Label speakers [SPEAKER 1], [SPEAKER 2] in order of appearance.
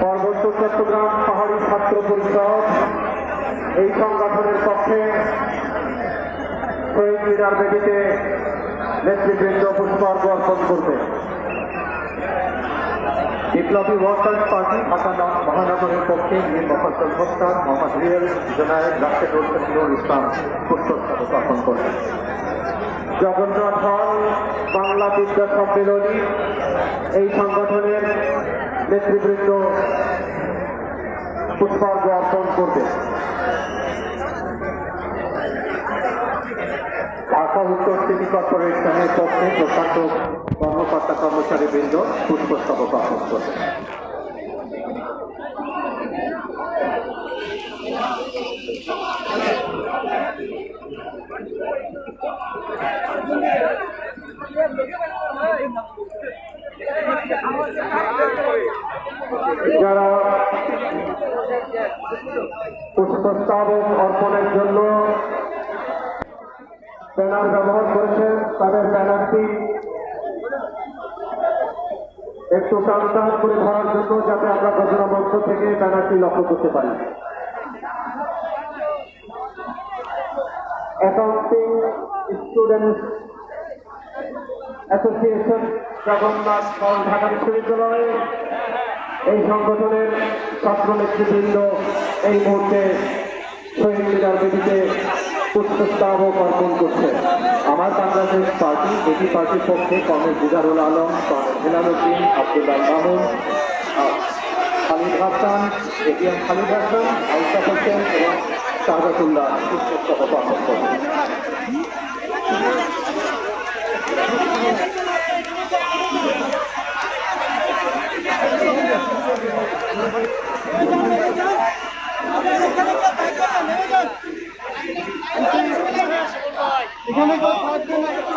[SPEAKER 1] পার্বত্য চট্টগ্রাম পাহাড়ি ছাত্র পরিষদ, এই সংগঠনের পক্ষে শহীদ মিনার বেদিতে নেতৃবৃন্দ পুষ্পার্ঘ অর্পণ করবে। বিপ্লবী ওয়ার্কার্স পার্টি ঢাকা মহানগরের পক্ষে মীর মোফাজ্জল মোস্তাক মোহাম্মদ রিয়াল জনায়েদ রাশেদুল শফিউল ইসলাম পুষ্পস্তবক অর্পণ করবে জগন্নাথ হল বাংলা বিদ্যা সম্মেলনী এই সংগঠনের নেতৃবৃন্দ পুষ্পার্ঘ অর্পণ করবে উত্তর সিটি কর্পোরেশনের পক্ষে প্রশান্ত কর্মকর্তা কর্মচারী বৃন্দ পুষ্পস্তবক অর্পণ করবে। যারা পুষ্পস্তবক অর্পণের জন্য ব্যানার ব্যবহার করেছেন তাদের ব্যানারটি একটু টান টান করে ধরার জন্য যাতে আমরা ঘটনা মঞ্চ থেকে ব্যানারটি লক্ষ্য করতে পারি। Accounting student association, Jagannath Dhaka বিশ্ববিদ্যালয়। এই সংগঠনের ছাত্র নেতৃবৃন্দ এই মুহূর্তে শহীদ মিনার বেদিতে পুষ্পস্তবক অর্পণ করছে। আমার বাংলাদেশ পার্টি এটি পার্টির পক্ষে কর্নেল বুজারুল আলম কর্নেল হেলালুদ্দিন আব্দুল্লাহ আহ, খালিদ হাসান এটিএম খালিদ হাসান আলতাফ হোসেন এবং শাহজাতুল্লাহ পুষ্পস্তবক অর্পণ করছে
[SPEAKER 2] এখানে কেউ থাকবে না